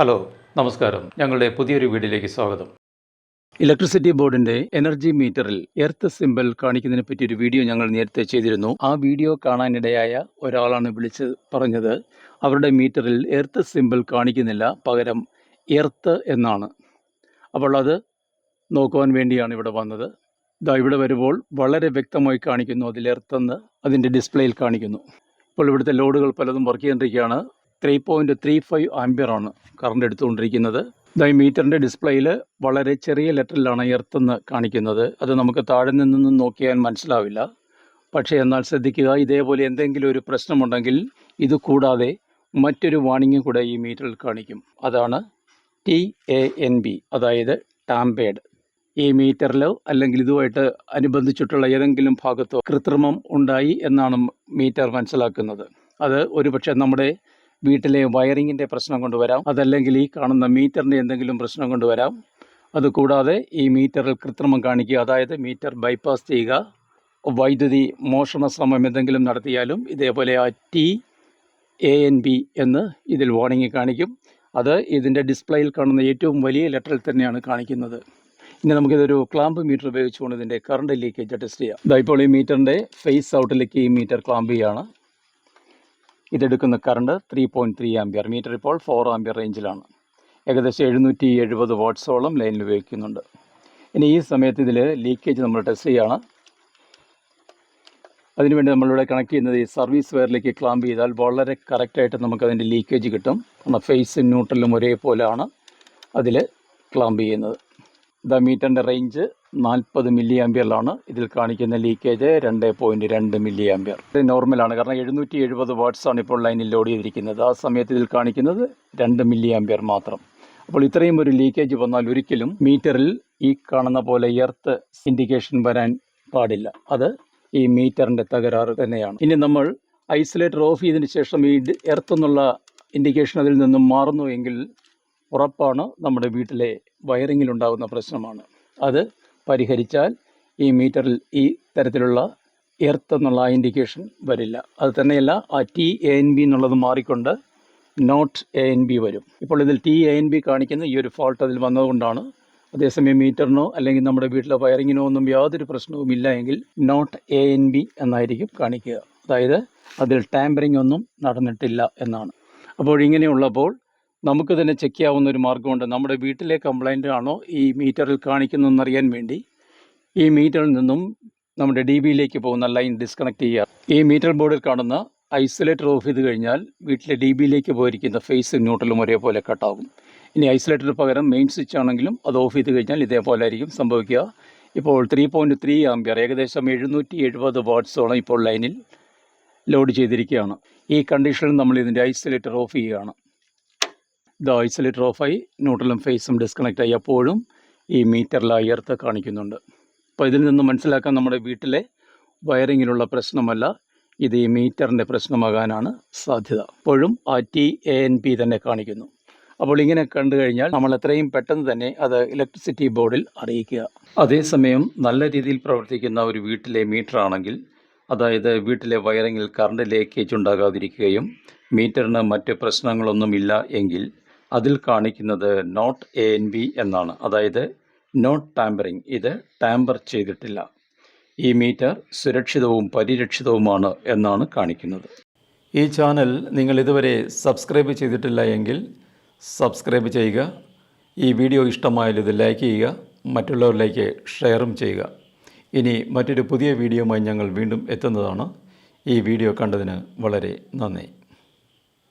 Hello നമസ്കാരം. ഞങ്ങളുടെ പുതിയൊരു വീഡിയോയിലേക്ക് സ്വാഗതം. ഇലക്ട്രിസിറ്റി ബോർഡിന്റെ എനർജി മീറ്ററിൽ എർത്ത് സിമ്പൽ കാണിക്കുന്നതിനെ പറ്റി ഒരു വീഡിയോ ഞങ്ങൾ നേരത്തെ ചെയ്തിരുന്നു. ആ വീഡിയോ കാണാനിടയായ ഒരാളാണ് വിളിച്ച് പറഞ്ഞത്. അവരുടെ മീറ്ററിൽ എർത്ത് സിമ്പൽ കാണിക്കുന്നില്ല. പകരം എർത്ത് എന്നാണ്. അപ്പോൾ അത് നോക്കുവാൻ വേണ്ടിയാണ് ഇവിടെ വന്നത്. ഇതാ ഇവിടെ വരുമ്പോൾ വളരെ വ്യക്തമായി കാണിക്കുന്നു അതിൽ എർത്തെന്ന് അതിന്റെ ഡിസ്പ്ലേയിൽ കാണിക്കുന്നു. ഇപ്പോൾ ഇവിടുത്തെ ലോഡുകൾ പലതും വർക്ക് ചെയ്തുകൊണ്ടിരിക്കുകയാണ്. ത്രീ പോയിന്റ് ത്രീ ഫൈവ് ആംബിയറാണ് കറണ്ട് എടുത്തുകൊണ്ടിരിക്കുന്നത്. ഇതായി മീറ്ററിന്റെ ഡിസ്പ്ലേയിൽ വളരെ ചെറിയ ലെറ്ററിലാണ് എർത്തെന്ന് കാണിക്കുന്നത്. അത് നമുക്ക് താഴെ നിന്നും നോക്കിയാൽ മനസ്സിലാവില്ല. പക്ഷേ എന്നാൽ ശ്രദ്ധിക്കുക ഇതേപോലെ എന്തെങ്കിലും ഒരു പ്രശ്നമുണ്ടെങ്കിൽ ഇത് കൂടാതെ മറ്റൊരു വാണിംഗും കൂടെ ഈ മീറ്ററിൽ കാണിക്കും. അതാണ് ടി എ എൻ ബി അതായത് ടാംപേഡ് ഈ മീറ്ററിലോ അല്ലെങ്കിൽ ഇതുമായിട്ട് അനുബന്ധിച്ചിട്ടുള്ള ഏതെങ്കിലും ഭാഗത്തോ കൃത്രിമം ഉണ്ടായി എന്നാണ് മീറ്റർ മനസ്സിലാക്കുന്നത്. അത് ഒരുപക്ഷെ നമ്മുടെ വീട്ടിലെ വയറിങ്ങിന്റെ പ്രശ്നം കൊണ്ടുവരാം. അതല്ലെങ്കിൽ ഈ കാണുന്ന മീറ്ററിന്റെ എന്തെങ്കിലും പ്രശ്നം കൊണ്ടുവരാം. അതുകൂടാതെ ഈ മീറ്ററിൽ കൃത്രിമം കാണിക്കുക. അതായത് മീറ്റർ ബൈപ്പാസ് ചെയ്യുക. വൈദ്യുതി മോഷണ ശ്രമം എന്തെങ്കിലും നടത്തിയാലും ഇതേപോലെ ആ ടി എ എൻ ബി എന്ന് ഇതിൽ വാർണിംഗ് കാണിക്കും. അത് ഇതിന്റെ ഡിസ്പ്ലേയിൽ കാണുന്ന ഏറ്റവും വലിയ ലെറ്ററിൽ തന്നെയാണ് കാണിക്കുന്നത്. ഇനി നമുക്കിതൊരു ക്ലാമ്പ് മീറ്റർ ഉപയോഗിച്ചുകൊണ്ട് ഇതിന്റെ കറണ്ട് ലീക്കേജ് ടെസ്റ്റ് ചെയ്യാം. ഇപ്പോൾ ഈ മീറ്ററിന്റെ ഫേസ് ഔട്ടിലേക്ക് ഈ മീറ്റർ ക്ലാമ്പ് ചെയ്യുകയാണ്. ഇതെടുക്കുന്ന current three point three ampere meter ഇപ്പോൾ ഫോർ ആംബിയർ റേഞ്ചിലാണ് ഏകദേശം എഴുന്നൂറ്റി എഴുപത് വാട്ട്സോളം ലൈനിൽ ഉപയോഗിക്കുന്നുണ്ട്. ഇനി ഈ സമയത്ത് ഇതിൽ ലീക്കേജ് നമ്മൾ ടെസ്റ്റ് ചെയ്യുകയാണ് അതിനുവേണ്ടി നമ്മളിവിടെ കണക്ട് ചെയ്യുന്നത് ഈ സർവീസ് വയറിലേക്ക് ക്ലാമ്പ് ചെയ്താൽ വളരെ കറക്റ്റായിട്ട് നമുക്ക് അതിന്റെ ലീക്കേജ് കിട്ടും. ഫേസും ന്യൂട്രലും ഒരേപോലെയാണ് അതിൽ ക്ലാമ്പ് ചെയ്യുന്നത്. ഇതാ മീറ്ററിന്റെ റേഞ്ച് നാൽപ്പത് മില്ലി ആംബിയറിലാണ് ഇതിൽ കാണിക്കുന്ന ലീക്കേജ് രണ്ട് പോയിന്റ് രണ്ട് മില്ലി ആംബിയർ ഇത് നോർമലാണ്. കാരണം എഴുന്നൂറ്റി എഴുപത് വാട്ട്സാണ് ഇപ്പോൾ ലൈനിൽ ലോഡ് ചെയ്തിരിക്കുന്നത്. ആ സമയത്ത് ഇതിൽ കാണിക്കുന്നത് രണ്ട് മില്ലി ആംബിയർ മാത്രം. അപ്പോൾ ഇത്രയും ഒരു ലീക്കേജ് വന്നാൽ ഒരിക്കലും മീറ്ററിൽ ഈ കാണുന്ന പോലെ എർത്ത് ഇൻഡിക്കേഷൻ വരാൻ പാടില്ല. അത് ഈ മീറ്ററിന്റെ തകരാറ് തന്നെയാണ്. ഇനി നമ്മൾ ഐസൊലേറ്റർ ഓഫ് ചെയ്തതിന് ശേഷം ഈ എർത്ത് എന്നുള്ള ഇൻഡിക്കേഷൻ അതിൽ നിന്നും മാറുന്നു എങ്കിൽ ഉറപ്പാണ് നമ്മുടെ വീട്ടിലെ വയറിങ്ങിലുണ്ടാകുന്ന പ്രശ്നമാണ്. അത് പരിഹരിച്ചാൽ ഈ മീറ്ററിൽ ഈ തരത്തിലുള്ള എർത്ത് എന്നുള്ള ഇൻഡിക്കേഷൻ വരില്ല. അത് തന്നെയല്ല ആ ടി എ എൻ ബി എന്നുള്ളത് മാറിക്കൊണ്ട് നോട്ട് എ എൻ ബി വരും. ഇപ്പോൾ ഇതിൽ ടി എ എൻ ബി കാണിക്കുന്ന ഈ ഒരു ഫോൾട്ട് അതിൽ വന്നതുകൊണ്ടാണ്. അതേസമയം മീറ്ററിനോ അല്ലെങ്കിൽ നമ്മുടെ വീട്ടിലെ വയറിങ്ങിനോ ഒന്നും യാതൊരു പ്രശ്നവും ഇല്ല എങ്കിൽ നോട്ട് എ എൻ ബി എന്നായിരിക്കും കാണിക്കുക. അതായത് അതിൽ ടാമ്പറിംഗ് ഒന്നും നടന്നിട്ടില്ല എന്നാണ്. അപ്പോൾ ഇങ്ങനെയുള്ളപ്പോൾ നമുക്ക് തന്നെ ചെക്ക് ചെയ്യാവുന്ന ഒരു മാർഗമുണ്ട് നമ്മുടെ വീട്ടിലെ കംപ്ലൈന്റ് ആണോ ഈ മീറ്ററിൽ കാണിക്കുന്നതെന്നറിയാൻ വേണ്ടി ഈ മീറ്ററിൽ നിന്നും നമ്മുടെ ഡി ബിയിലേക്ക് പോകുന്ന ലൈൻ ഡിസ്കണക്ട് ചെയ്യുക. ഈ മീറ്റർ ബോർഡിൽ കാണുന്ന ഐസൊലേറ്റർ ഓഫ് ചെയ്ത് കഴിഞ്ഞാൽ വീട്ടിലെ ഡി ബിയിലേക്ക് പോയിരിക്കുന്ന ഫേസ് ന്യൂട്രലും ഒരേപോലെ കട്ടാകും ഇനി ഐസൊലേറ്റർ പകരം മെയിൻ സ്വിച്ച് ആണെങ്കിലും അത് ഓഫ് ചെയ്ത് കഴിഞ്ഞാൽ ഇതേപോലെ ആയിരിക്കും സംഭവിക്കുക. ഇപ്പോൾ ത്രീ പോയിന്റ് ത്രീ ആംബിയർ ഏകദേശം എഴുന്നൂറ്റി എഴുപത് വാട്ട്സോളം ഇപ്പോൾ ലൈനിൽ ലോഡ് ചെയ്തിരിക്കുകയാണ്. ഈ കണ്ടീഷനിൽ നമ്മൾ ഇതിന്റെ ഐസൊലേറ്റർ ഓഫ് ചെയ്യുകയാണ്. ഇത് ഐസൊലേറ്റർ ഓഫായി ന്യൂട്രലും ഫേസും ഡിസ്കണക്റ്റ് ആയി. അപ്പോഴും ഈ മീറ്ററിൽ അയർത്ത് കാണിക്കുന്നുണ്ട്. അപ്പോൾ ഇതിൽ നിന്ന് മനസ്സിലാക്കാൻ നമ്മുടെ വീട്ടിലെ വയറിങ്ങിലുള്ള പ്രശ്നമല്ല ഇത് ഈ മീറ്ററിന്റെ പ്രശ്നമാകാനാണ് സാധ്യത. അപ്പോഴും ആ ടി എ എൻ പി തന്നെ കാണിക്കുന്നു. അപ്പോൾ ഇങ്ങനെ കണ്ടു കഴിഞ്ഞാൽ നമ്മൾ എത്രയും പെട്ടെന്ന് തന്നെ അത് ഇലക്ട്രിസിറ്റി ബോർഡിൽ അറിയിക്കുക. അതേസമയം നല്ല രീതിയിൽ പ്രവർത്തിക്കുന്ന ഒരു വീട്ടിലെ മീറ്റർ ആണെങ്കിൽ അതായത് വീട്ടിലെ വയറിങ്ങിൽ കറണ്ട് ലേക്കേജ് ഉണ്ടാകാതിരിക്കുകയും മീറ്ററിന് മറ്റ് പ്രശ്നങ്ങളൊന്നുമില്ല എങ്കിൽ അതിൽ കാണിക്കുന്നത് നോട്ട് എ എൻ ബി എന്നാണ്. അതായത് നോട്ട് ടാമ്പറിങ് ഇത് ടാമ്പർ ചെയ്തിട്ടില്ല. ഈ മീറ്റർ സുരക്ഷിതവും പരിരക്ഷിതവുമാണ് എന്നാണ് കാണിക്കുന്നത്. ഈ ചാനൽ നിങ്ങൾ ഇതുവരെ സബ്സ്ക്രൈബ് ചെയ്തിട്ടില്ല എങ്കിൽ സബ്സ്ക്രൈബ് ചെയ്യുക. ഈ വീഡിയോ ഇഷ്ടമായാൽ ഇത് ലൈക്ക് ചെയ്യുക. മറ്റുള്ളവരിലേക്ക് ഷെയറും ചെയ്യുക. ഇനി മറ്റൊരു പുതിയ വീഡിയോയുമായി ഞങ്ങൾ വീണ്ടും എത്തുന്നതാണ്. ഈ വീഡിയോ കണ്ടതിന് വളരെ നന്ദി.